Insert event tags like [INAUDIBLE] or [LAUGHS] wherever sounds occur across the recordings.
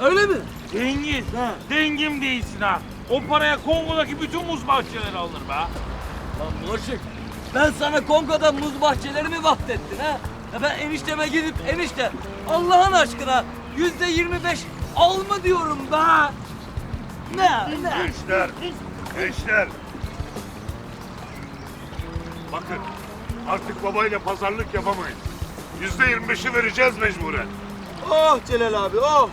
Öyle mi? Cengiz, Ha. dengim değilsin ha. O paraya Kongo'daki bütün muz bahçeleri alınır be. Lan Boşuk, ben sana Kongo'da muz bahçelerimi vahdettin ha? Ya ben enişteme gidip enişte Allah'ın aşkına yüzde yirmi beş al mı diyorum be? Ne? Ne? Gençler, gençler. Bakın, artık babayla pazarlık yapamayız. Yüzde yirmi beşi vereceğiz mecburen. Oh Celal abi oh.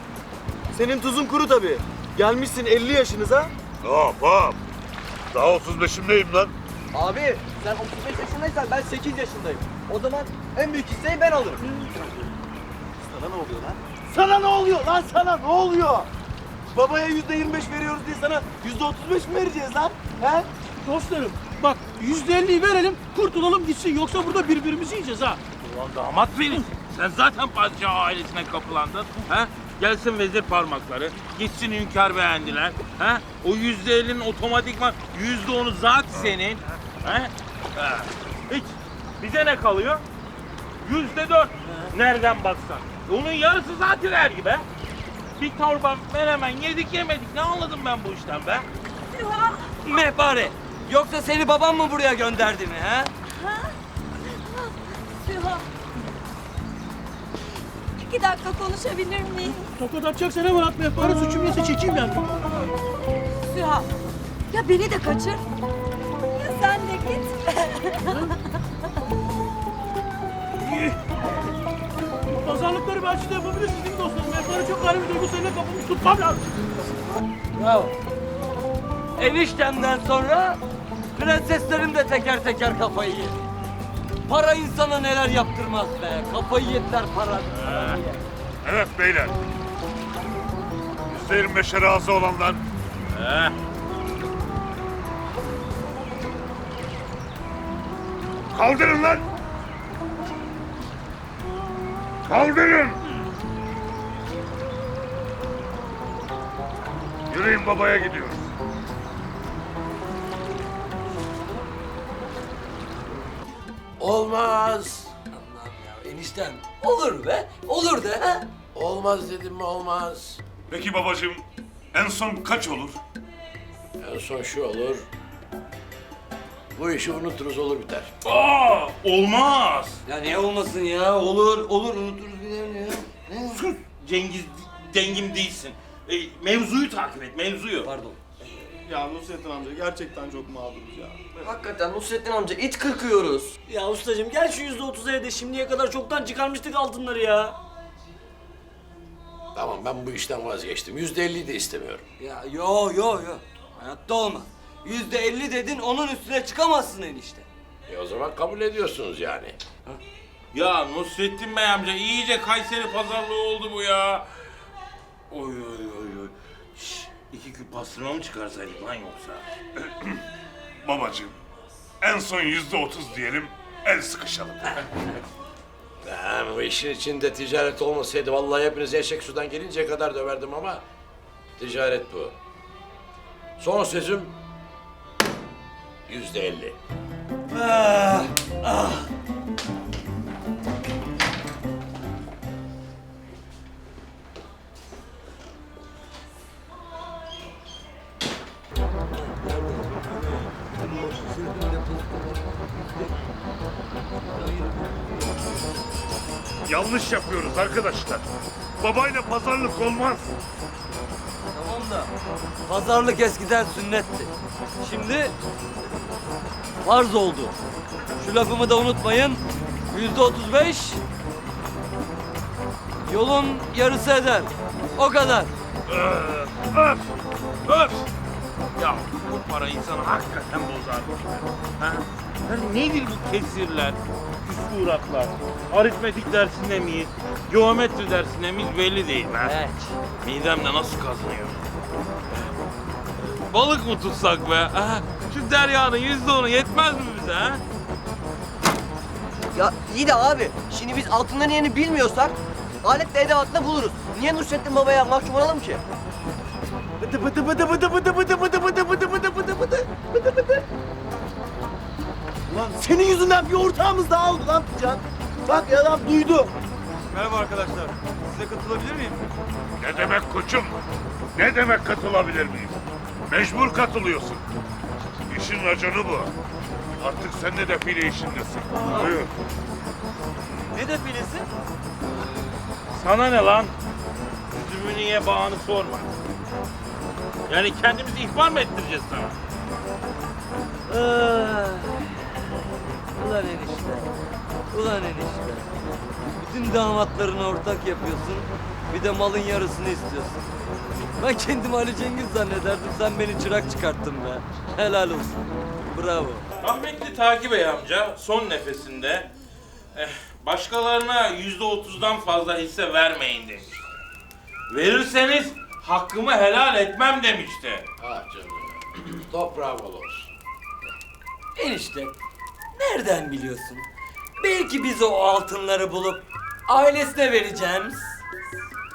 Senin tuzun kuru tabii. Gelmişsin 50 yaşınıza. Hop hop. Daha otuz beşimdeyim lan. Abi sen 35 yaşındaysan ben 8 yaşındayım. O zaman en büyük hisseyi ben alırım. Sana ne oluyor lan? Sana ne oluyor lan sana ne oluyor? Babaya yüzde 25 veriyoruz diye sana yüzde 35 mi vereceğiz lan? He? Dostlarım bak yüzde elliyi verelim kurtulalım gitsin yoksa burada birbirimizi yiyeceğiz ha. Ulan damat benim. Sen zaten padişah ailesine kapılandın. Ha? Gelsin vezir parmakları. Gitsin hünkâr beğendiler. Ha? O yüzde ellinin otomatikman yüzde onu zat senin. Ha? Ha. Hiç. Bize ne kalıyor? Yüzde dört. Nereden baksan. Onun yarısı zaten her gibi. Bir torba menemen yedik yemedik. Ne anladım ben bu işten be? Mehpare, yoksa seni babam mı buraya gönderdi mi ha? Süha. İki dakika konuşabilir miyim? Tokat atacaksan hemen atma yaparız suçum neyse çekeyim ben. Süha. Ya beni de kaçır. Ya sen de git. [LAUGHS] Pazarlıkları belki de yapabilirsiniz değil mi dostlarım? Yaparı çok ayrı bir duygu seninle kapılmış tutmam lazım. Bravo. Eniştemden sonra prenseslerim de teker teker kafayı yedi. Para insana neler yaptırmaz be. Kafayı yediler para. Evet beyler. Yüzde yirmi beşe razı olanlar. He. Kaldırın lan! Kaldırın! Yürüyün babaya gidiyoruz. Olmaz. Allah'ım ya eniştem. Olur be. Olur de ha. Olmaz dedim mi olmaz. Peki babacığım, en son kaç olur? En son şu olur. Bu işi unuturuz olur biter. Aa, olmaz. Ya niye olmasın ya? Olur, olur unuturuz gidelim ya. Ne? Sus Cengiz dengim değilsin. E, mevzuyu takip et mevzuyu. Pardon. Ya Nusrettin amca gerçekten çok mağduruz ya. Hakikaten Nusrettin amca it kırkıyoruz. Ya ustacığım gel şu yüzde otuza de şimdiye kadar çoktan çıkarmıştık altınları ya. Tamam ben bu işten vazgeçtim. Yüzde elli de istemiyorum. Ya yo yo yo. Hayatta olmaz. Yüzde elli dedin onun üstüne çıkamazsın enişte. E o zaman kabul ediyorsunuz yani. Ya Nusrettin Bey amca iyice Kayseri pazarlığı oldu bu ya. Oy oy oy küp pastırma mı çıkarsaydık lan yoksa? [CLEARS THROAT] Babacığım, en son yüzde otuz diyelim, el sıkışalım. [LAUGHS] Ha, bu işin içinde ticaret olmasaydı vallahi hepinizi eşek sudan gelinceye kadar döverdim ama ticaret bu. Son sözüm yüzde elli. Yanlış yapıyoruz arkadaşlar. Babayla pazarlık olmaz. Tamam da pazarlık eskiden sünnetti. Şimdi farz oldu. Şu lafımı da unutmayın. Yüzde otuz beş yolun yarısı eder. O kadar. Öf, öf, öf. Ya bu para insanı hakikaten bozarmış be. Ha? Yani nedir bu kesirler, küsuratlar? Aritmetik dersinde miyiz? Geometri dersinde miyiz belli değil be. Evet. Midemde nasıl kazanıyor? Balık mı tutsak be? Ha? Şu deryanın yüzde onu yetmez mi bize ha? Ya iyi de abi şimdi biz altından yerini bilmiyorsak aletle edevatla buluruz. Niye Nusrettin babaya mahkum olalım ki? Bıdı bıdı bıdı bıdı bıdı bir ortağımız daha oldu lan Can. Bak ya adam duydu. Merhaba arkadaşlar. Size katılabilir miyim? Ne demek koçum? Ne demek katılabilir miyim? Mecbur katılıyorsun. İşin raconu bu. Artık sen de defile işindesin. Buyur. Ne defilesi? Sana ne lan? Üzümü niye bağını sorma. Yani kendimizi ihbar mı ettireceğiz sana? Ah. Ulan enişte. Ulan enişte. Bütün damatlarını ortak yapıyorsun. Bir de malın yarısını istiyorsun. Ben kendimi Ali Cengiz zannederdim. Sen beni çırak çıkarttın be. Helal olsun. Bravo. Rahmetli Taki Bey amca son nefesinde eh, başkalarına yüzde otuzdan fazla hisse vermeyin demişti. Verirseniz hakkımı helal etmem demişti. Ah canım. [CLEARS THROAT] Toprağı bol olsun. Enişte. Nereden biliyorsun? Belki biz o altınları bulup ailesine vereceğimiz.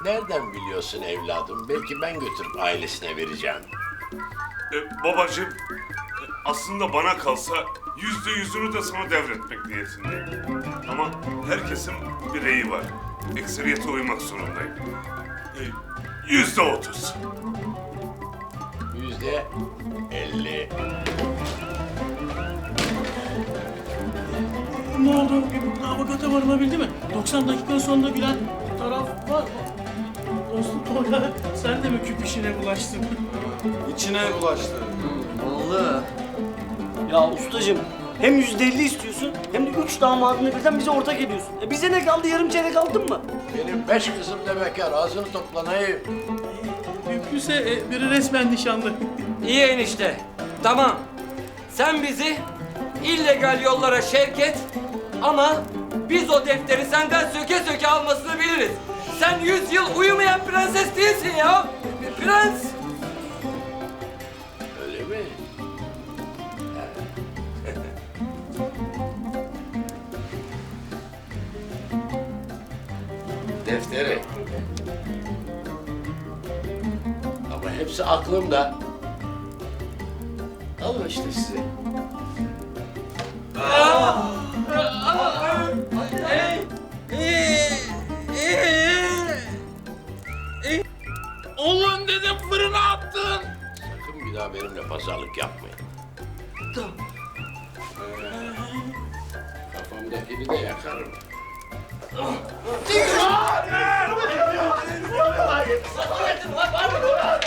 Nereden biliyorsun evladım? Belki ben götürüp ailesine vereceğim. E, babacığım, aslında bana kalsa yüzde yüzünü de sana devretmek niyetindeyim. Ama herkesin bireyi var. Ekseriyete uymak zorundayım. E, Yüzde otuz. Oldu? Avukata varılabildi mi? 90 dakika sonunda gülen taraf var mı? Dostum Tolga sen de mi küp işine bulaştın? İçine bulaştı. Vallahi. Ya ustacığım hem yüzde elli istiyorsun hem de üç damadını birden bize ortak ediyorsun. E bize ne kaldı yarım çeyrek aldın mı? Benim beş kızım da bekar. Ağzını toplanayım. Mümkünse e, biri resmen nişanlı. İyi enişte. Tamam. Sen bizi illegal yollara şevk et ama biz o defteri senden söke söke almasını biliriz. Sen yüz yıl uyumayan prenses değilsin ya. Prens. Öyle mi? [LAUGHS] Defteri. Ama hepsi aklımda. Alın işte size. Oğlum dedim fırına attın. Sakın bir daha benimle pazarlık yapmayın. Kafamdakini de yakarım. Yandı bitti kül oldu ya.